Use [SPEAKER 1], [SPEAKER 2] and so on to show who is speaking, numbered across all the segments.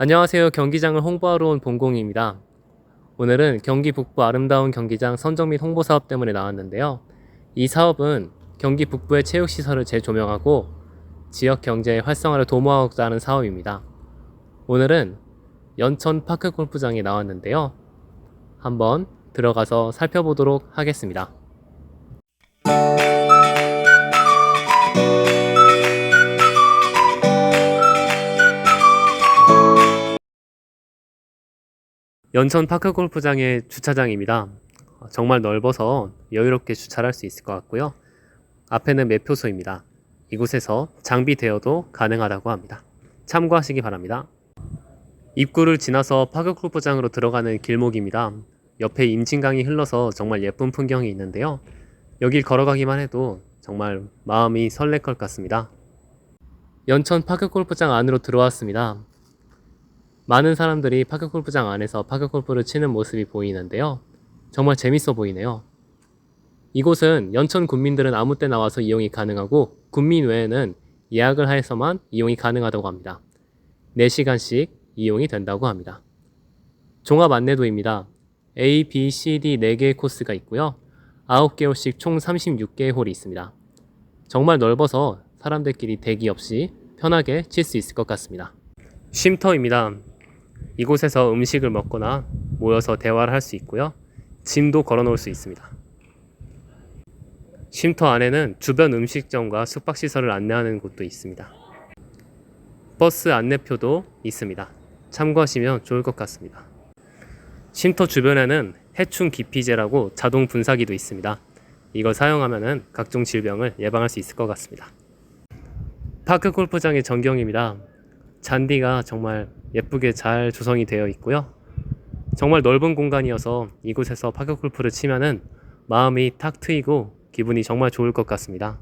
[SPEAKER 1] 안녕하세요. 경기장을 홍보하러 온 봉공입니다. 오늘은 경기 북부 아름다운 경기장 선정 및 홍보 사업 때문에 나왔는데요. 이 사업은 경기 북부의 체육 시설을 재조명하고 지역 경제의 활성화를 도모하고자 하는 사업입니다. 오늘은 연천 파크 골프장에 나왔는데요. 한번 들어가서 살펴보도록 하겠습니다. 연천 파크 골프장의 주차장입니다. 어, 정말 넓어서 여유롭게 주차할 수 있을 것 같고요. 앞에는 매표소입니다. 이곳에서 장비 대여도 가능하다고 합니다. 참고하시기 바랍니다. 입구를 지나서 파크 골프장으로 들어가는 길목입니다. 옆에 임진강이 흘러서 정말 예쁜 풍경이 있는데요. 여길 걸어가기만 해도 정말 마음이 설렐 것 같습니다. 연천 파크 골프장 안으로 들어왔습니다. 많은 사람들이 파크 골프장 안에서 파크 골프를 치는 모습이 보이는데요. 정말 재밌어 보이네요. 이곳은 연천 군민들은 아무 때 나와서 이용이 가능하고 군민 외에는 예약을 해서만 이용이 가능하다고 합니다. 4시간씩 이용이 된다고 합니다. 종합 안내도입니다. A, B, C, D 4개의 코스가 있고요. 9개 홀씩 총 36개의 홀이 있습니다. 정말 넓어서 사람들끼리 대기 없이 편하게 칠 수 있을 것 같습니다. 쉼터입니다. 이곳에서 음식을 먹거나 모여서 대화를 할 수 있고요. 짐도 걸어 놓을 수 있습니다. 쉼터 안에는 주변 음식점과 숙박시설을 안내하는 곳도 있습니다. 버스 안내표도 있습니다. 참고하시면 좋을 것 같습니다. 쉼터 주변에는 해충 기피제라고 자동 분사기도 있습니다. 이걸 사용하면 각종 질병을 예방할 수 있을 것 같습니다. 파크 골프장의 전경입니다. 잔디가 정말 예쁘게 잘 조성이 되어 있고요. 정말 넓은 공간이어서 이곳에서 파크 골프를 치면은 마음이 탁 트이고 기분이 정말 좋을 것 같습니다.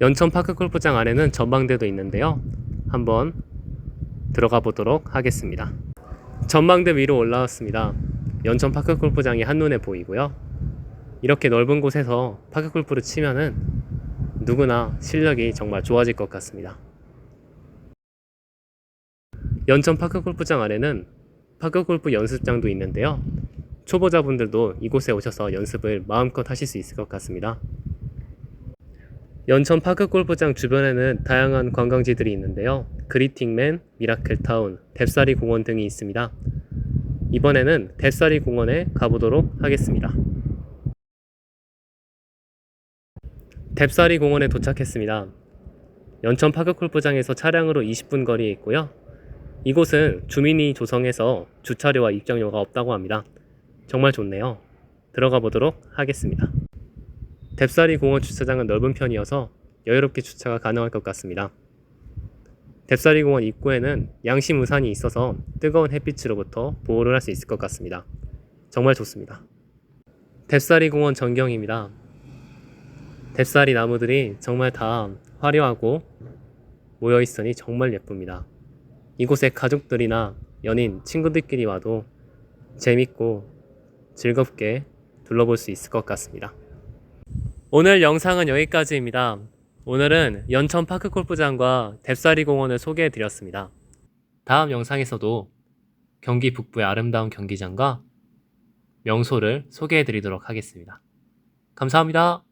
[SPEAKER 1] 연천 파크 골프장 안에는 전망대도 있는데요. 한번 들어가 보도록 하겠습니다. 전망대 위로 올라왔습니다. 연천 파크 골프장이 한눈에 보이고요. 이렇게 넓은 곳에서 파크 골프를 치면은 누구나 실력이 정말 좋아질 것 같습니다. 연천 파크 골프장 안에는 파크 골프 연습장도 있는데요. 초보자분들도 이곳에 오셔서 연습을 마음껏 하실 수 있을 것 같습니다. 연천 파크 골프장 주변에는 다양한 관광지들이 있는데요. 그리팅맨, 미라클타운, 뎁사리 공원 등이 있습니다. 이번에는 뎁사리 공원에 가보도록 하겠습니다. 뎁사리 공원에 도착했습니다. 연천 파크 골프장에서 차량으로 20분 거리에 있고요. 이곳은 주민이 조성해서 주차료와 입장료가 없다고 합니다. 정말 좋네요. 들어가 보도록 하겠습니다. 뎁사리 공원 주차장은 넓은 편이어서 여유롭게 주차가 가능할 것 같습니다. 뎁사리 공원 입구에는 양심 우산이 있어서 뜨거운 햇빛으로부터 보호를 할 수 있을 것 같습니다. 정말 좋습니다. 뎁사리 공원 전경입니다. 뎁사리 나무들이 정말 다 화려하고 모여 있으니 정말 예쁩니다. 이곳에 가족들이나 연인, 친구들끼리 와도 재밌고 즐겁게 둘러볼 수 있을 것 같습니다. 오늘 영상은 여기까지입니다. 오늘은 연천 파크 골프장과 뎁사리 공원을 소개해 드렸습니다. 다음 영상에서도 경기 북부의 아름다운 경기장과 명소를 소개해 드리도록 하겠습니다. 감사합니다.